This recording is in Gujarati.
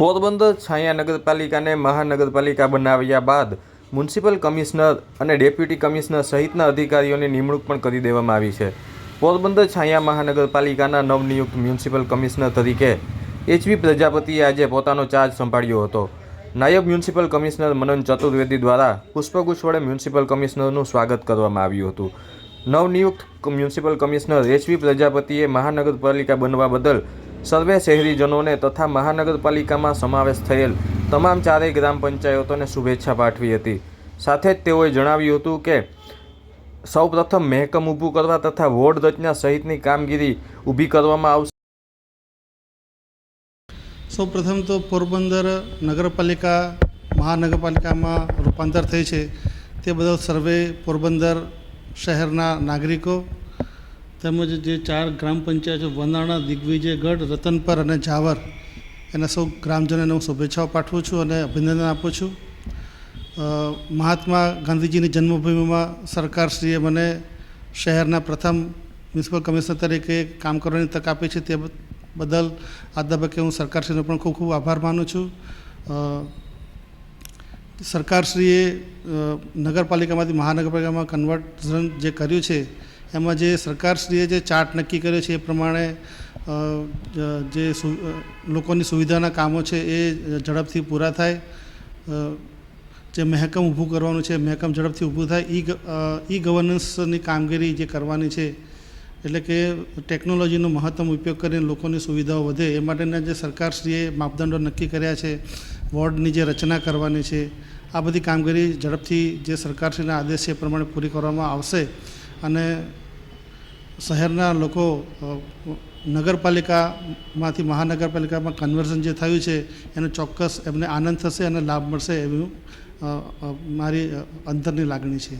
પોરબંદર છાયા નગરપાલિકાને મહાનગરપાલિકા બનાવ્યા બાદ મ્યુનિસિપલ કમિશનર અને ડેપ્યુટી કમિશનર સહિતના અધિકારીઓની નિમણૂક પણ કરી દેવામાં આવી છે. પોરબંદર છાયા મહાનગરપાલિકાના નવનિયુક્ત મ્યુનિસિપલ કમિશનર તરીકે એચવી પ્રજાપતિએ આજે પોતાનો ચાર્જ સંભાળ્યો હતો. નાયબ મ્યુનિસિપલ કમિશનર મનન ચતુર્વેદી દ્વારા પુષ્પગુચ્છ વડે મ્યુનિસિપલ કમિશનરનું સ્વાગત કરવામાં આવ્યું હતું. નવનિયુક્ત મ્યુનિસિપલ કમિશનર એચવી પ્રજાપતિએ મહાનગરપાલિકા બનવા બદલ સર્વે શહેરીજનોને તથા મહાનગરપાલિકામાં સમાવેશ થયેલ તમામ ચારેય ગ્રામ પંચાયતોને શુભેચ્છા પાઠવી હતી. સાથે જ તેઓએ જણાવ્યું હતું કે, સૌપ્રથમ મહેકમ ઊભું કરવા તથા વોર્ડ રચના સહિતની કામગીરી ઊભી કરવામાં આવશે. સૌ પ્રથમ તો પોરબંદર નગરપાલિકા, મહાનગરપાલિકામાં રૂપાંતર થઈ છે. તે બદલ સર્વે પોરબંદર શહેરના નાગરિકો તેમજ જે ચાર ગ્રામ પંચાયતો વનાણા દિગ્વિજયગઢ રતનપર અને જાવર એના સૌ ગ્રામજનોને હું શુભેચ્છાઓ પાઠવું છું અને અભિનંદન આપું છું. મહાત્મા ગાંધીજીની જન્મભૂમિમાં સરકારશ્રીએ મને શહેરના પ્રથમ મ્યુનિસિપલ કમિશનર તરીકે કામ કરવાની તક આપી છે તે બદલ આ તબક્કે હું સરકારશ્રીનો પણ ખૂબ ખૂબ આભાર માનું છું. સરકારશ્રીએ નગરપાલિકામાંથી, મહાનગરપાલિકામાં કન્વર્ઝન જે કર્યું છે એમાં જે સરકારશ્રીએ જે ચાર્ટ નક્કી કર્યો છે એ પ્રમાણે જે લોકોની સુવિધાના કામો છે એ ઝડપથી પૂરા થાય. જે મહેકમ ઊભું કરવાનું છે મહેકમ ઝડપથી ઊભું થાય. ઈ ઈ ગવર્નન્સની કામગીરી જે કરવાની છે, એટલે કે ટેકનોલોજીનો મહત્તમ ઉપયોગ કરીને લોકોની સુવિધાઓ વધે, એ માટેના જે સરકારશ્રીએ માપદંડો નક્કી કર્યા છે, વોર્ડની જે રચના કરવાની છે, આ બધી કામગીરી ઝડપથી જે સરકારશ્રીના આદેશ છે એ પ્રમાણે પૂરી કરવામાં આવશે. અને શહેરના લોકો નગરપાલિકામાંથી મહાનગરપાલિકામાં કન્વર્ઝન જે થયું છે, એનો ચોક્કસ એમને આનંદ થશે અને લાભ મળશે એવી મારી અંતરની લાગણી છે.